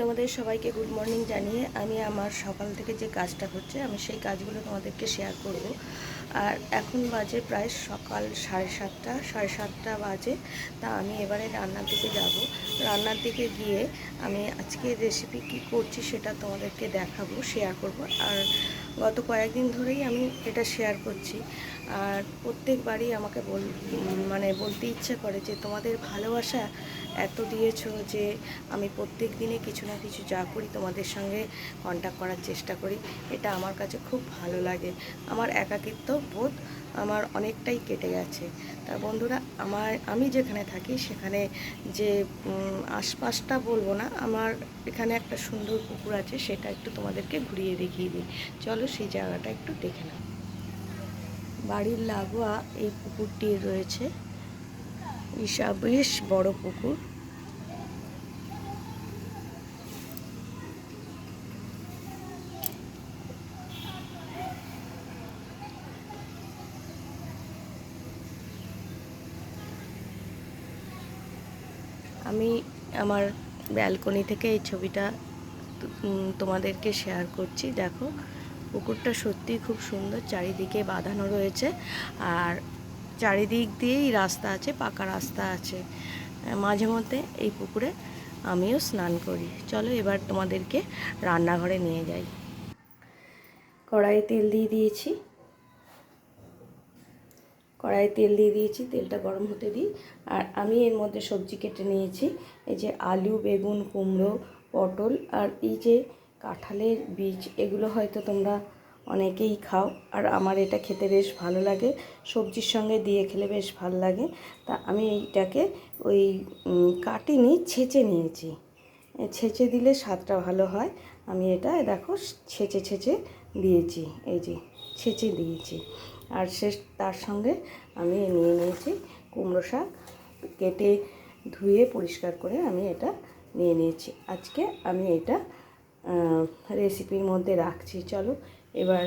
তোমাদের সবাইকে good morning জানিয়ে আমি আমার সকাল থেকে যে কাজটা হচ্ছে, আমি সেই কাজগুলো তোমাদেরকে শেয়ার করব। আর এখন বাজে প্রায় সকাল সাড়ে সাতটা সাড়ে সাতটা বাজে, তা আমি এবারে রান্নার দিকে যাব। রান্নার দিকে গিয়ে আমি আজকে রেসিপি কি করছি সেটা তোমাদেরকে দেখাবো শেয়ার করব। আর গত কয়েকদিন ধরেই আমি এটা শেয়ার করছি। আর প্রত্যেকবারই আমাকে বল মানে বলতে ইচ্ছে করে যে, তোমাদের ভালোবাসা এত দিয়েছ যে, আমি প্রত্যেক দিনে কিছু না কিছু যা করি তোমাদের সঙ্গে কন্ট্যাক্ট করার চেষ্টা করি। এটা আমার কাছে খুব ভালো লাগে। আমার একাকিত্ব বোধ আমার অনেকটাই কেটে গেছে। তা বন্ধুরা, আমার, আমি যেখানে থাকি সেখানে যে আশপাশটা বলব না, আমার এখানে একটা সুন্দর পুকুর আছে, সেটা একটু তোমাদেরকে ঘুরিয়ে দেখিয়ে দিই। চলো সেই জায়গাটা একটু দেখে নাও। বাড়ির লাগোয়া এই পুকুরটি রয়েছে, ঈশা, বেশ বড় পুকুর। আমি আমার ব্যালকনি থেকে এই ছবিটা তোমাদেরকে শেয়ার করছি। দেখো, পুকুরটা সত্যি খুব সুন্দর, চারিদিকে বাঁধানো রয়েছে। আর চারিদিক দিয়েই রাস্তা আছে, পাকা রাস্তা আছে। মাঝে মধ্যে এই পুকুরে আমিও স্নান করি। চলো এবার তোমাদেরকে রান্নাঘরে নিয়ে যাই। কড়াইয়ে তেল দিয়ে দিয়েছি। কড়াইয়ে তেল দিয়ে দিয়েছি, তেলটা গরম হতে দিই। আর আমি এর মধ্যে সবজি কেটে নিয়েছি, এই যে আলু, বেগুন, কুমড়ো, পটল আর এই যে কাঁঠালের বীজ, এগুলো হয়তো তোমরা অনেকেই খাও। আর আমার এটা খেতে বেশ ভালো লাগে, সবজির সঙ্গে দিয়ে খেলে বেশ ভালো লাগে। তা আমি এইটাকে ওই কাটিনি, ছেঁচে নিয়েছি। ছেঁচে দিলে স্বাদটা ভালো হয়। আমি এটা, দেখো, ছেঁচে ছেঁচে দিয়েছি, এই যে ছেঁচে দিয়েছি। আর শেষ তার সঙ্গে আমি নিয়ে নিয়েছি কুমড়ো শাক কেটে ধুয়ে পরিষ্কার করে আমি এটা নিয়ে নিয়েছি। আজকে আমি এটা রেসিপির মধ্যে রাখছি। চলো, এবার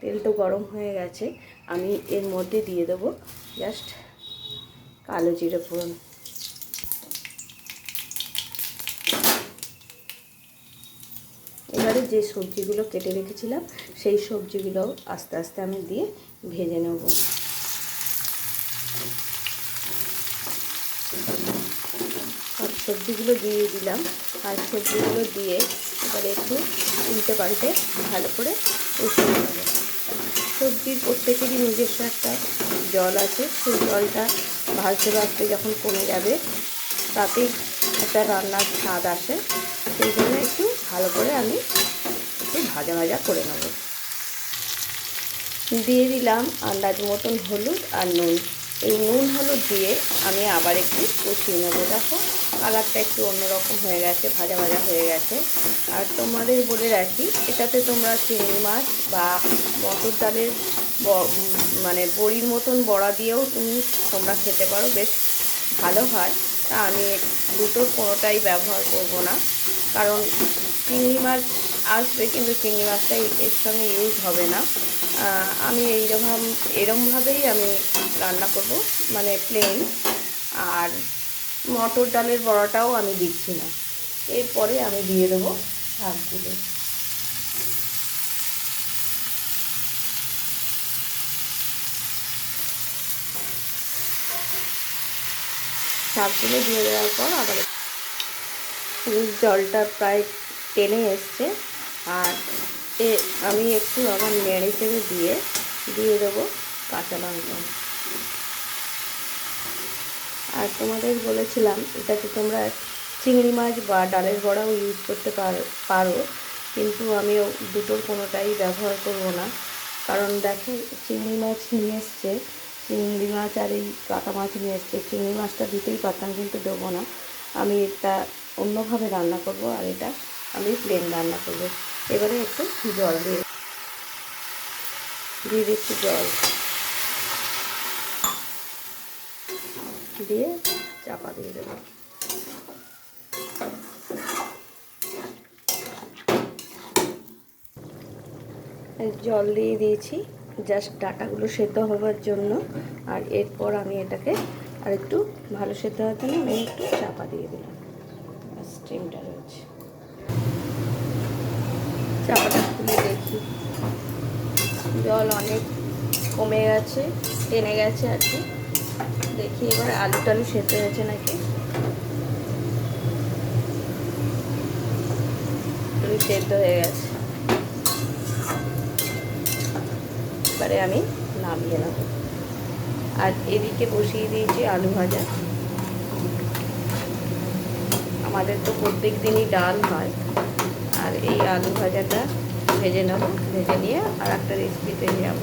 তেল তো গরম হয়ে গেছে। আমি এর মধ্যে দিয়ে দেবো জাস্ট কালো জিরে ফোড়ন এবারে যে সবজিগুলো কেটে রেখেছিলাম, সেই সবজিগুলো আস্তে আস্তে আমি দিয়ে ভেজে নেব। সব সবজিগুলো দিয়ে দিলাম। আর সবজিগুলো দিয়ে এবারে একটু উল্টে পাল্টে ভালো করে সবজির প্রত্যেকেরই নিজস্ব একটা জল আছে। সেই জলটা ভাজতে ভাজতে যখন কমে যাবে, তাতেই একটা রান্নার স্বাদ আসে। সেই জন্য একটু ভালো করে আমি একটু ভাজা ভাজা করে নেব। দিয়ে দিলাম আন্দাজ মতন হলুদ আর নুন। এই নুন হলুদ দিয়ে আমি আবার একটু কষিয়ে নেব। দেখো কালারটা একটু অন্যরকম হয়ে গেছে, ভাজা ভাজা হয়ে গেছে। আর তোমাদের বলে রাখি, এটাতে তোমরা চিংড়ি মাছ বা মটর ডালের মানে বড়ির মতন বড়া দিয়েও তুমি তোমরা খেতে পারো, বেশ ভালো হয়। তা আমি দুটোর কোনোটাই ব্যবহার করব না। কারণ চিংড়ি মাছ আসবে কিন্তু চিংড়ি মাছটাই এর সঙ্গে ইউজ হবে না। আমি এইরকম, এরমভাবেই আমি রান্না করব মানে প্লেন আর মটর ডালের বড়াটাও আমি দিচ্ছি না। এরপরে আমি দিয়ে দেবো শাকগুলো। শাকগুলো দিয়ে দেওয়ার পর আবার জলটা প্রায় টেনে এসছে। আর এ আমি একটু আবার নেড়ে চেড়ে দিয়ে দিয়ে দেবো কাঁচা লঙ্কা। আর তোমাদের বলেছিলাম এটাতে তোমরা চিংড়ি মাছ বা ডালের বড়াও ইউজ করতে পার- পারো। কিন্তু আমি দুটোর কোনোটাই ব্যবহার করব না। কারণ দেখো, চিংড়ি মাছ নিয়ে এসছে, চিংড়ি মাছ আর এই কাটা মাছ নিয়ে এসছে। চিংড়ি মাছটা দিতেই পারতাম, কিন্তু দেবো না। আমি এটা অন্যভাবে রান্না করব, আর এটা আমি প্লেন রান্না করব। এবারে একটু জল দিয়ে দিয়ে দিচ্ছি জল। দিয়ে চাপা দিয়ে দেবো। জল দিয়ে দিয়েছি। জাস্ট ডাটাগুলো সেদ্ধ হওয়ার জন্য। আর এরপর আমি এটাকে আর একটু ভালো সেদ্ধ হওয়ার জন্য আমি একটু চাপা দিয়ে দিলাম। স্টিমটা রয়েছে। চাপাটা খুলে দেখি। জল অনেক কমে গেছে, টেনে গেছে আর কি। দেখি এবার আলু টালু সেদ্ধ হয়েছে নাকি? সেদ্ধ হয়ে গেছে। এবারে আমি নামিয়ে নেব। আর এদিকে বসিয়ে দিয়েছি আলু ভাজা। আমাদের তো প্রত্যেক দিনই ডাল হয়। আর এই আলু ভাজাটা ভেজে নেব ভেজে নিয়ে আর একটা রেসিপিতে যাব